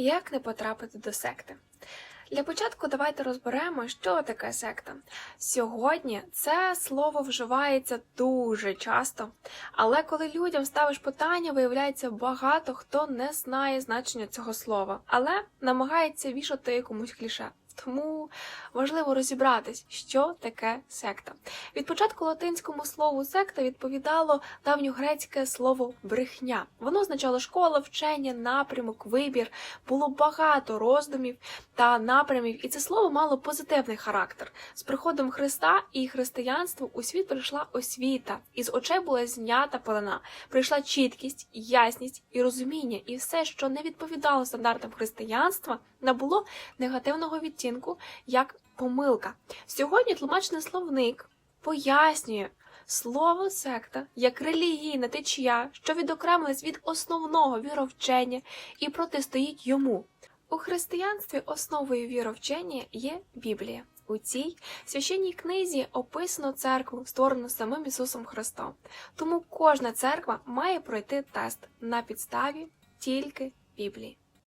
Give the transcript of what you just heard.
Як не потрапити до секти? Для початку давайте розберемо, що таке секта. Сьогодні це слово вживається дуже часто, але коли людям ставиш питання, виявляється багато хто не знає значення цього слова, але намагається вішати якомусь кліше. Тому важливо розібратись, що таке секта. Від початку латинському слову секта відповідало давньогрецьке слово брехня. Воно означало школа, вчення, напрямок, вибір. Було багато роздумів та напрямів, і це слово мало позитивний характер. З приходом Христа і християнства у світ прийшла освіта, із очей була знята пелена. Прийшла чіткість, ясність і розуміння, і все, що не відповідало стандартам християнства, набуло негативного відтінку як помилка. Сьогодні тлумачний словник пояснює слово секта як релігійна течія, що відокремилась від основного віровчення і протистоїть йому. У християнстві основою віровчення є Біблія. У цій священній книзі описано церкву, створену самим Ісусом Христом. Тому кожна церква має пройти тест на підставі тільки Біблії.